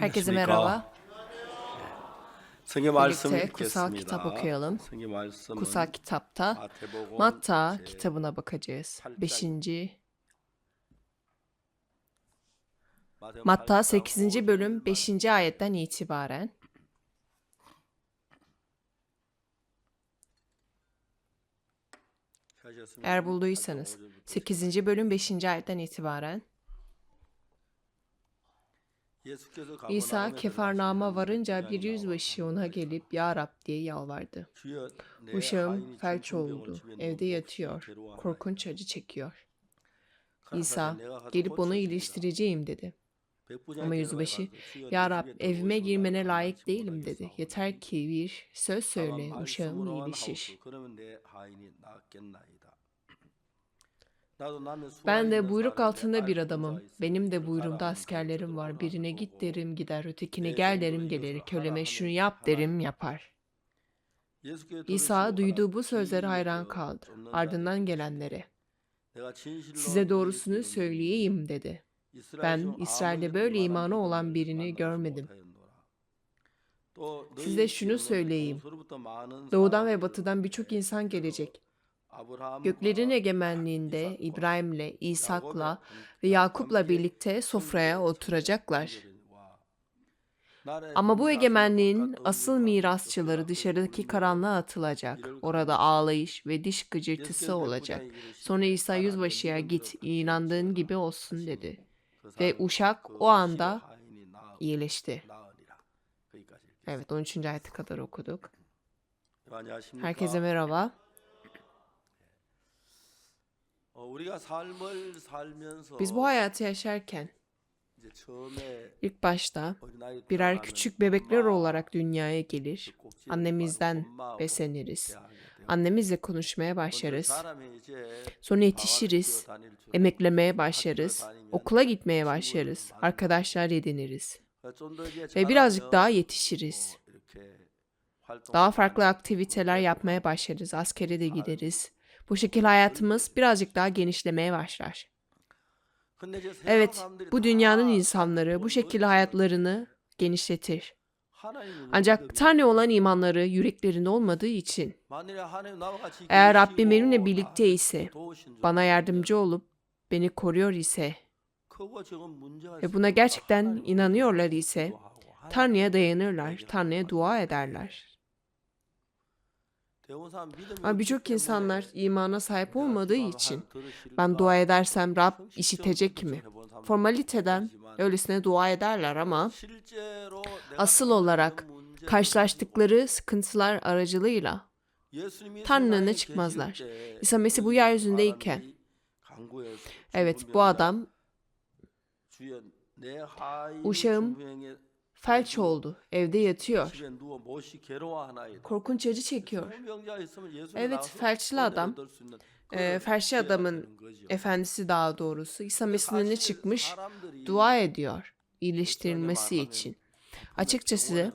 Herkese merhaba. Birlikte kutsal kitap okuyalım. Kutsal kitapta Matta kitabına bakacağız. 5. Matta 8. bölüm 5. ayetten itibaren Eğer bulduysanız 8. bölüm 5. ayetten itibaren İsa Kefarnam'a varınca bir yüzbaşı ona gelip Ya Rab diye yalvardı. Uşağım felç oldu, evde yatıyor, korkunç acı çekiyor. İsa gelip onu iyileştireceğim dedi. Ama yüzbaşı, Ya Rab evime girmene layık değilim dedi. Yeter ki bir söz söyle, uşağım iyileşir. Ben de buyruk altında bir adamım. Benim de buyruğumda askerlerim var. Birine git derim gider, ötekine gel derim gelir. Köleme şunu yap derim yapar. İsa duyduğu bu sözlere hayran kaldı. Ardından gelenlere. Size doğrusunu söyleyeyim dedi. Ben İsrail'de böyle imanı olan birini görmedim. Size şunu söyleyeyim. Doğudan ve batıdan birçok insan gelecek. Göklerin egemenliğinde İbrahim'le, İshak'la ve Yakup'la birlikte sofraya oturacaklar. Ama bu egemenliğin asıl mirasçıları dışarıdaki karanlığa atılacak. Orada ağlayış ve diş gıcırtısı olacak. Sonra İsa yüzbaşıya git, inandığın gibi olsun dedi. Ve uşak o anda iyileşti. Evet 13. ayete kadar okuduk. Herkese merhaba. Biz bu hayatı yaşarken ilk başta birer küçük bebekler olarak dünyaya gelir. Annemizden besleniriz. Annemizle konuşmaya başlarız. Sonra yetişiriz. Emeklemeye başlarız. Okula gitmeye başlarız. Arkadaşlar ediniriz. ve birazcık daha yetişiriz. Daha farklı aktiviteler yapmaya başlarız. Askere de gideriz. Bu şekilde hayatımız birazcık daha genişlemeye başlar. Evet, bu dünyanın insanları bu şekilde hayatlarını genişletir. Ancak Tanrı olan imanları yüreklerinde olmadığı için eğer Rabbim benimle birlikte ise, bana yardımcı olup beni koruyor ise ve buna gerçekten inanıyorlar ise Tanrı'ya dayanırlar, Tanrı'ya dua ederler. Ama birçok insanlar imana sahip olmadığı için ben dua edersem Rab işitecek mi? Formaliteden öylesine dua ederler ama asıl olarak karşılaştıkları sıkıntılar aracılığıyla Tanrı'nın önüne çıkmazlar. İsa Mesih bu yeryüzündeyken evet bu adam uşağım felç oldu, evde yatıyor. korkunç acı çekiyor. Evet, felçli adam, Ee, felçli adamın efendisi daha doğrusu İsa Mesih'in çıkmış, dua ediyor iyileştirilmesi için. Açıkçası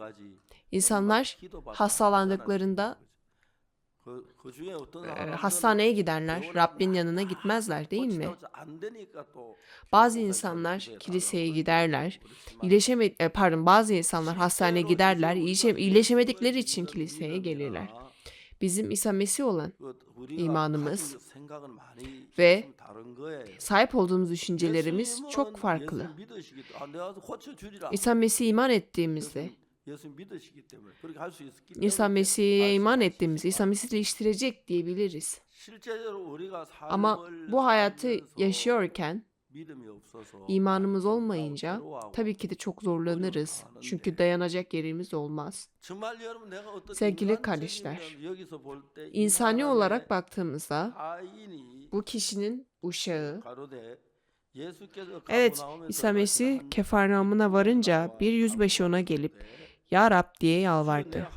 insanlar hastalandıklarında e, hastaneye giderler, Rabbin yanına gitmezler değil mi? Bazı insanlar kiliseye giderler, iyileşeme, e, pardon bazı insanlar hastaneye giderler, iyileşe- iyileşemedikleri için kiliseye gelirler. Bizim İsa Mesih olan imanımız ve sahip olduğumuz düşüncelerimiz çok farklı. İsa Mesih'e iman ettiğimizde, İsa Mesih'e iman ettiğimizde İsa Mesih değiştirecek diyebiliriz. Ama bu hayatı yaşıyorken imanımız olmayınca tabii ki de çok zorlanırız. Çünkü dayanacak yerimiz olmaz. sevgili kardeşler, İnsani olarak baktığımızda bu kişinin uşağı Evet, İsa Mesih Kefarnaum'una varınca bir yüzbaşı ona gelip Ya Rab diye yalvardı.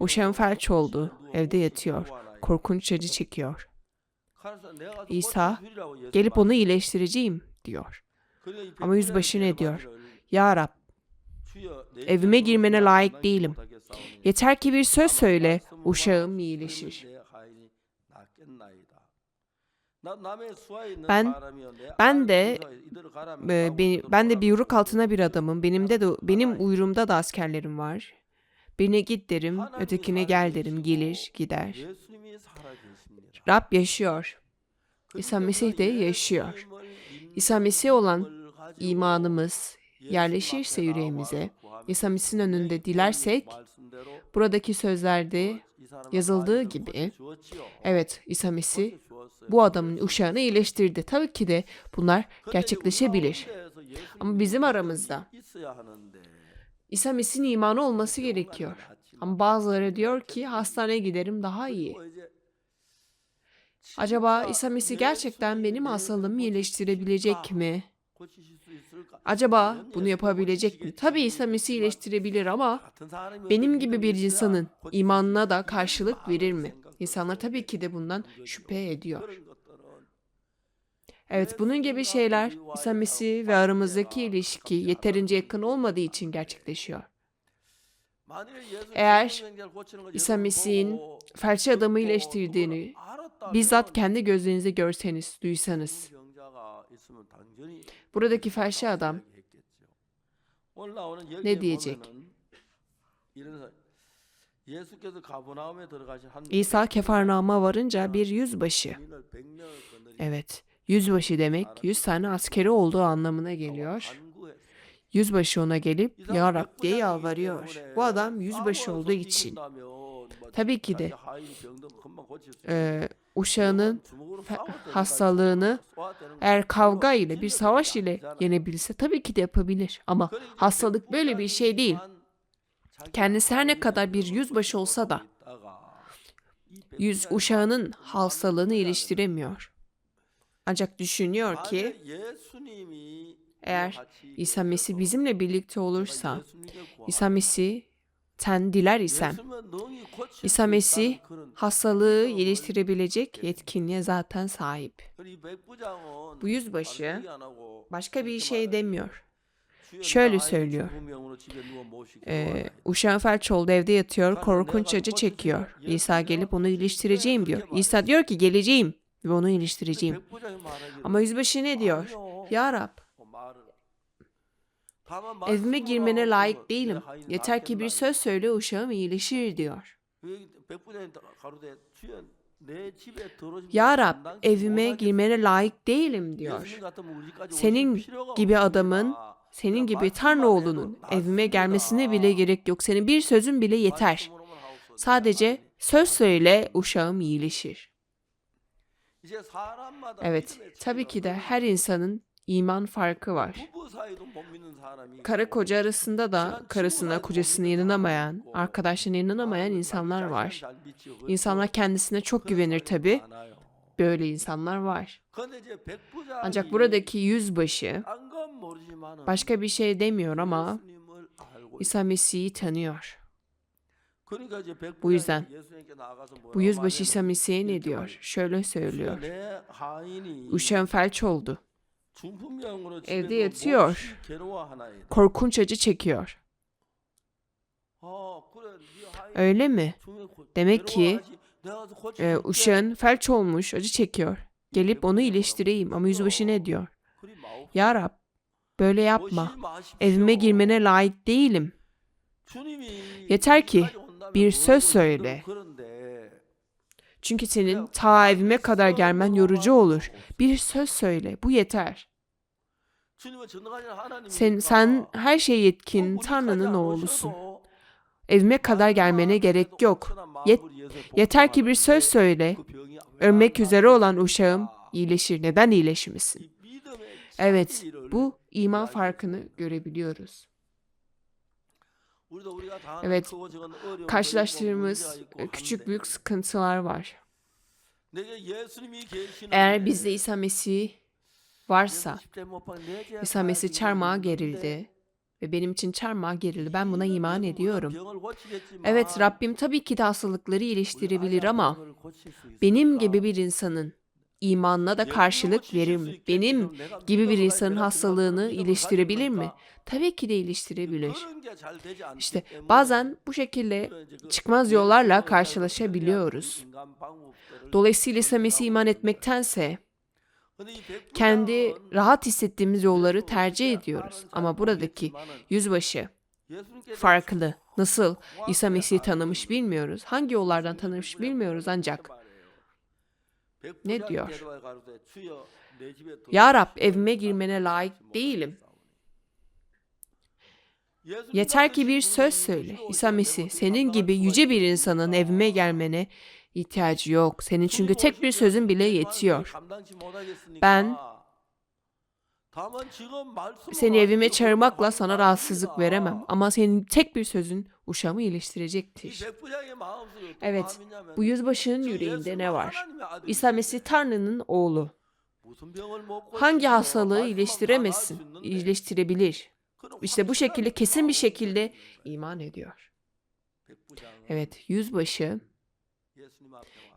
Uşağım felç oldu, evde yatıyor, korkunç acı çekiyor. İsa Gelip onu iyileştireceğim diyor. ama yüzbaşı ne diyor? Ya Rab Evime girmene layık değilim. yeter ki bir söz söyle, uşağım iyileşir. Ben- ben de, ben de bir yuruk altına bir adamım. Benim de, de benim uyurumda da askerlerim var. Birine git derim, ötekine gel derim. Gelir, gider. Rab yaşıyor. İsa Mesih de yaşıyor. İsa Mesih olan imanımız yerleşirse yüreğimize, İsa Mesih'in önünde dilersek, buradaki sözlerde yazıldığı gibi, evet İsa Mesih bu adamın uşağını iyileştirdi. Tabii ki de bunlar gerçekleşebilir. Ama bizim aramızda İsa Mesih'in imanı olması gerekiyor. Ama bazıları diyor ki hastaneye giderim daha iyi. Acaba İsa Mesih gerçekten benim hastalığımı iyileştirebilecek mi? Acaba bunu yapabilecek mi? Tabii İsa iyileştirebilir ama benim gibi bir insanın imanına da karşılık verir mi? İnsanlar tabii ki de bundan şüphe ediyor. Evet bunun gibi şeyler İsa Mesih ve aramızdaki ilişki yeterince yakın olmadığı için gerçekleşiyor. Eğer İsa Mesih'in felçli adamı iyileştirdiğini bizzat kendi gözlerinizle görseniz, duysanız. Buradaki felçli adam ne diyecek? İsa Kefarnaum'a varınca bir yüzbaşı. Evet, yüzbaşı demek yüz tane askeri olduğu anlamına geliyor. Yüzbaşı ona gelip Ya Rab diye yalvarıyor. Bu adam yüzbaşı olduğu için. Tabii ki de e, uşağının hastalığını eğer kavga ile bir savaş ile yenebilse tabii ki de yapabilir. Ama hastalık böyle bir şey değil. Kendisi her ne kadar bir yüzbaşı olsa da yüz uşağının hastalığını iyileştiremiyor. Ancak düşünüyor ki eğer İsa Mesih bizimle birlikte olursa, İsa Mesih sen diler isen İsa Mesih hastalığı iyileştirebilecek yetkinliğe zaten sahip. bu yüzbaşı Başka bir şey demiyor. Şöyle söylüyor. Ee, uşağın felç oldu evde yatıyor korkunç acı çekiyor. İsa gelip onu iyileştireceğim diyor. İsa diyor ki geleceğim ve onu iyileştireceğim. Ama yüzbaşı ne diyor? Ya Rab evime girmene layık değilim. Yeter ki bir söz söyle uşağım iyileşir diyor. Ya Rab evime girmene layık değilim diyor. Senin gibi adamın, Senin gibi Tanrı oğlunun evime gelmesine bile gerek yok. Senin bir sözün bile yeter. Sadece söz söyle uşağım iyileşir. Evet, tabii ki de her insanın iman farkı var. Karı koca arasında da karısına kocasına inanamayan, arkadaşlarına inanamayan insanlar var. İnsanlar kendisine çok güvenir tabii. Böyle insanlar var. Ancak buradaki yüzbaşı başka bir şey demiyor ama İsa Mesih'i tanıyor. Bu yüzden Bu yüzbaşı İsa Mesih'e ne diyor? Şöyle söylüyor. Uşağım felç oldu. Evde yatıyor. Korkunç acı çekiyor. Öyle mi? Demek ki Ee, uşağın felç olmuş, acı çekiyor. Gelip onu iyileştireyim. Ama yüzbaşı ne diyor? Ya Rab, böyle yapma. Evime girmene layık değilim. Yeter ki bir söz söyle. Çünkü senin ta evime kadar gelmen yorucu olur. Bir söz söyle, bu yeter. Sen, sen her şey yetkin Tanrı'nın oğlusun. Evime kadar gelmene gerek yok. Yet- yeter ki bir söz söyle. Ölmek üzere olan uşağım iyileşir. Neden iyileşmesin? Evet, bu iman farkını görebiliyoruz. Evet, Karşılaştığımız küçük büyük sıkıntılar var. Eğer Eğer bizde İsa Mesih varsa, İsa Mesih çarmıha gerildi ve benim için çarmıha gerildi. Ben buna iman ediyorum. Evet Rabbim tabii ki de hastalıkları iyileştirebilir ama benim gibi bir insanın imanına da karşılık verir mi? Benim gibi bir insanın hastalığını iyileştirebilir mi? Tabii ki de iyileştirebilir. İşte bazen bu şekilde çıkmaz yollarla karşılaşabiliyoruz. Dolayısıyla İsa Mesih'e iman etmektense Kendi rahat hissettiğimiz yolları tercih ediyoruz. Ama buradaki yüzbaşı farklı. Nasıl İsa Mesih'i tanımış bilmiyoruz. Hangi yollardan tanımış bilmiyoruz ancak ne diyor? Ya Rab evime girmene layık değilim. Yeter ki bir söz söyle. İsa Mesih senin gibi yüce bir insanın evime gelmene ihtiyacı yok. Senin çünkü tek bir sözün bile yetiyor. Ben seni evime çağırmakla sana rahatsızlık veremem. Ama senin tek bir sözün uşağımı iyileştirecektir. Evet, bu yüzbaşının yüreğinde ne var? İsa Mesih Tanrı'nın oğlu. Hangi hastalığı iyileştiremezsin? İyileştirebilir. İşte bu şekilde kesin bir şekilde iman ediyor. Evet, yüzbaşı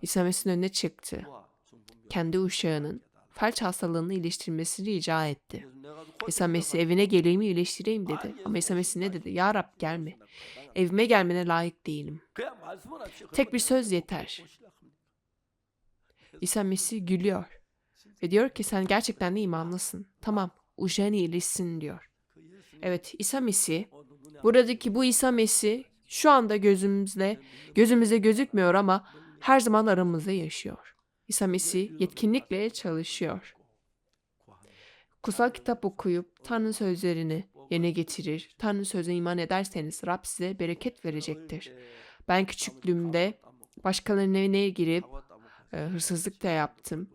İsa Mesih'in önüne çıktı. Kendi uşağının felç hastalığını iyileştirmesini rica etti. İsa Mesih evine geleyim iyileştireyim dedi. Ama İsa Mesih ne dedi? Ya Rab gelme. Evime gelmene layık değilim. Tek bir söz yeter. İsa Mesih gülüyor. Ve diyor ki sen gerçekten de imanlısın. Tamam uşağın iyileşsin diyor. Evet İsa Mesih buradaki bu İsa Mesih şu anda gözümüzde gözümüze gözükmüyor ama her zaman aramızda yaşıyor. İsa yetkinlikle çalışıyor. Kutsal kitap okuyup Tanrı sözlerini yerine getirir. Tanrı sözüne iman ederseniz Rab size bereket verecektir. Ben küçüklüğümde başkalarının evine girip e, hırsızlık da yaptım.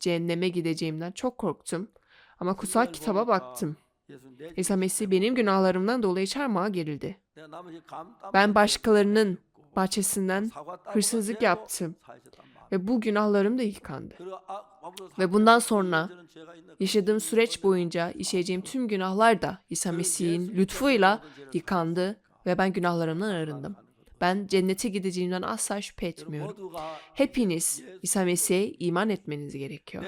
Cehenneme gideceğimden çok korktum. Ama kutsal kitaba baktım. İsa Mesih benim günahlarımdan dolayı çarmıha gerildi. Ben başkalarının bahçesinden hırsızlık yaptım ve bu günahlarım da yıkandı. Ve bundan sonra yaşadığım süreç boyunca işleyeceğim tüm günahlar da İsa Mesih'in lütfuyla yıkandı ve ben günahlarımdan arındım. Ben cennete gideceğimden asla şüphe etmiyorum. Hepiniz İsa Mesih'e iman etmeniz gerekiyor.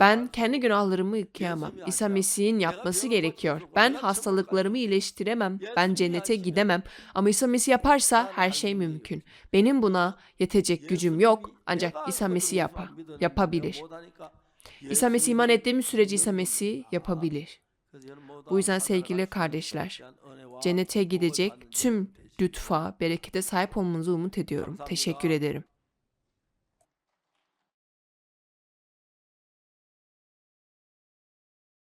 Ben kendi günahlarımı yıkayamam. İsa Mesih'in yapması gerekiyor. Ben hastalıklarımı iyileştiremem. Ben cennete gidemem. Ama İsa Mesih yaparsa her şey mümkün. Benim buna yetecek gücüm yok. Ancak İsa Mesih yapa, yapabilir. İsa Mesih iman ettiğimiz sürece İsa Mesih yapabilir. Bu yüzden sevgili kardeşler, cennete gidecek tüm lütfa, berekete sahip olmanızı umut ediyorum. Teşekkür ederim.